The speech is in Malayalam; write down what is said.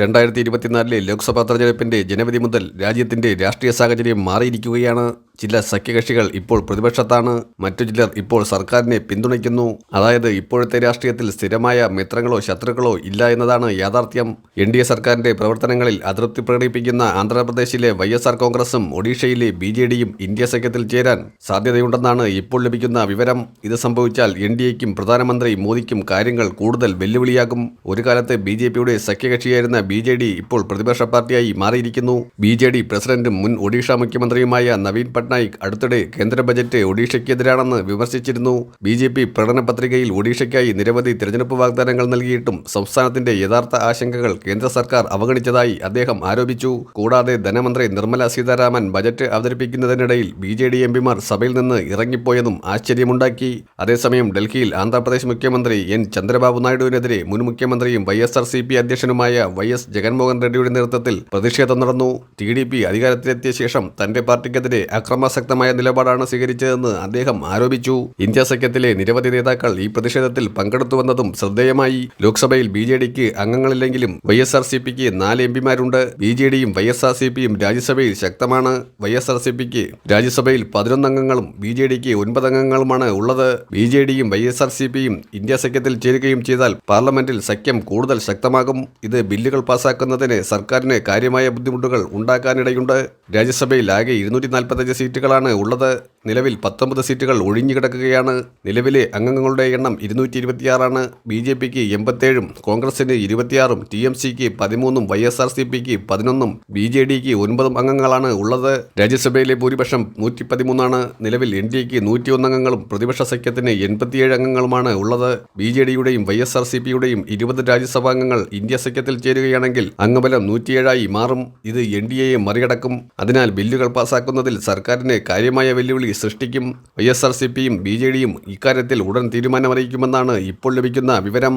രണ്ടായിരത്തി ഇരുപത്തിനാലിലെ ലോക്സഭാ തെരഞ്ഞെടുപ്പിന്റെ ജനവിധി മുതൽ രാജ്യത്തിന്റെ രാഷ്ട്രീയ സാഹചര്യം മാറിയിരിക്കുകയാണ്. ചില സഖ്യകക്ഷികൾ ഇപ്പോൾ പ്രതിപക്ഷത്താണ്. മറ്റു ചിലർ ഇപ്പോൾ സർക്കാരിനെ പിന്തുണയ്ക്കുന്നു. അതായത് ഇപ്പോഴത്തെ രാഷ്ട്രീയത്തിൽ സ്ഥിരമായ മിത്രങ്ങളോ ശത്രുക്കളോ ഇല്ല എന്നതാണ് യാഥാർത്ഥ്യം. എൻ ഡി എ സർക്കാരിന്റെ പ്രവർത്തനങ്ങളിൽ അതൃപ്തി പ്രകടിപ്പിക്കുന്ന ആന്ധ്രാപ്രദേശിലെ വൈ എസ് ആർ കോൺഗ്രസും ഒഡീഷയിലെ ബി ജെ ഡിയും ഇന്ത്യ സഖ്യത്തിൽ ചേരാൻ സാധ്യതയുണ്ടെന്നാണ് ഇപ്പോൾ ലഭിക്കുന്ന വിവരം. ഇത് സംഭവിച്ചാൽ എൻ ഡി എക്കും പ്രധാനമന്ത്രി മോദിക്കും കാര്യങ്ങൾ കൂടുതൽ വെല്ലുവിളിയാകും. ഒരു കാലത്ത് ബി ജെ പിയുടെ സഖ്യകക്ഷിയായിരുന്ന ബി ജെ ഡി ഇപ്പോൾ പ്രതിപക്ഷ പാർട്ടിയായി മാറിയിരിക്കുന്നു. ബി ജെ ഡി പ്രസിഡന്റും മുൻ ഒഡീഷ മുഖ്യമന്ത്രിയുമായ നവീൻ പട്നായിക് അടുത്തിടെ കേന്ദ്ര ബജറ്റ് ഒഡീഷയ്ക്കെതിരാണെന്ന് വിമർശിച്ചിരുന്നു. ബി ജെ പി പ്രകടന പത്രികയിൽ ഒഡീഷയ്ക്കായി നിരവധി തിരഞ്ഞെടുപ്പ് വാഗ്ദാനങ്ങൾ നൽകിയിട്ടും സംസ്ഥാനത്തിന്റെ യഥാർത്ഥ ആശങ്കകൾ കേന്ദ്ര സർക്കാർ അവഗണിച്ചതായി അദ്ദേഹം ആരോപിച്ചു. കൂടാതെ ധനമന്ത്രി നിർമ്മല സീതാരാമൻ ബജറ്റ് അവതരിപ്പിക്കുന്നതിനിടയിൽ ബി ജെ ഡി എംപിമാർ സഭയിൽ നിന്ന് ഇറങ്ങിപ്പോയതും ആശ്ചര്യമുണ്ടാക്കി. അതേസമയം ഡൽഹിയിൽ ആന്ധ്രാപ്രദേശ് മുഖ്യമന്ത്രി എൻ ചന്ദ്രബാബു നായിഡുവിനെതിരെ മുൻ മുഖ്യമന്ത്രിയും Y S R C P അധ്യക്ഷനുമായ വൈ എസ് ജഗൻമോഹൻ റെഡ്ഡിയുടെ നേതൃത്വത്തിൽ പ്രതിഷേധം നടന്നു. ടി ഡി പി അധികാരത്തിലെത്തിയ ശേഷം തന്റെ പാർട്ടിക്കെതിരെ അക്രമാസക്തമായ നിലപാടാണ് സ്വീകരിച്ചതെന്ന് അദ്ദേഹം ആരോപിച്ചു. ഇന്ത്യ സഖ്യത്തിലെ നിരവധി നേതാക്കൾ ഈ പ്രതിഷേധത്തിൽ പങ്കെടുത്തുവന്നതും ശ്രദ്ധേയമായി. ലോക്സഭയിൽ ബി ജെ ഡിക്ക് അംഗങ്ങളില്ലെങ്കിലും വൈ എസ് ആർ സി പിക്ക് നാല് എം പിമാരുണ്ട്. ബി ജെ ഡിയും വൈ എസ് ആർ സി പിയും രാജ്യസഭയിൽ ശക്തമാണ്. വൈ എസ് ആർ സി പിക്ക് രാജ്യസഭയിൽ പതിനൊന്ന് അംഗങ്ങളും ബി ജെ ഡിക്ക് ഒൻപത് അംഗങ്ങളുമാണ് ഉള്ളത്. ബി ജെ ഡിയും വൈ എസ് ആർ സി പിയും ഇന്ത്യ സഖ്യത്തിൽ ചേരുകയും ചെയ്താൽ പാർലമെന്റിൽ സഖ്യം കൂടുതൽ ശക്തമാകും. ഇത് ബില്ലുകൾ പാസാക്കുന്നതിന് സർക്കാരിന് കാര്യമായ ബുദ്ധിമുട്ടുകൾ ഉണ്ടാക്കാനിടയുണ്ട്. രാജ്യസഭയിൽ ആകെ ഇരുന്നൂറ്റി നാൽപ്പത്തഞ്ച് സീറ്റുകളാണ് ഉള്ളത്. നിലവിൽ പത്തൊമ്പത് സീറ്റുകൾ ഒഴിഞ്ഞുകിടക്കുകയാണ്. നിലവിലെ അംഗങ്ങളുടെ എണ്ണം ഇരുന്നൂറ്റി ഇരുപത്തിയാറാണ് ബി ജെ പിക്ക് എൺപത്തേഴും കോൺഗ്രസിന് ഇരുപത്തിയാറും ടി എം സിക്ക് പതിമൂന്നും വൈ എസ് ആർ സി പിക്ക് പതിനൊന്നും ബി ജെ ഡിക്ക് ഒൻപതും അംഗങ്ങളാണ് ഉള്ളത്. രാജ്യസഭയിലെ ഭൂരിപക്ഷം നൂറ്റി പതിമൂന്നാണ് നിലവിൽ എൻ ഡി എക്ക് നൂറ്റിയൊന്ന് അംഗങ്ങളും പ്രതിപക്ഷ സഖ്യത്തിന് എൺപത്തിയേഴ് അംഗങ്ങളുമാണ് ഉള്ളത്. ബി ജെ ഡിയുടെയും വൈ എസ് ആർ സി പിയുടെയും ഇരുപത് രാജ്യസഭാംഗങ്ങൾ ഇന്ത്യ സഖ്യത്തിൽ ചേരുകയാണെങ്കിൽ അംഗബലം നൂറ്റിയേഴായി മാറും. ഇത് എൻ ഡി എയെ മറികടക്കും. അതിനാൽ ബില്ലുകൾ പാസാക്കുന്നതിൽ സർക്കാരിന് കാര്യമായ വെല്ലുവിളി സൃഷ്ടിക്കും. വൈ എസ് ആർ സി പിയും ബി ജെ ഡിയും ഇക്കാര്യത്തിൽ ഉടൻ തീരുമാനമറിയിക്കുമെന്നാണ് ഇപ്പോൾ ലഭിക്കുന്ന വിവരം.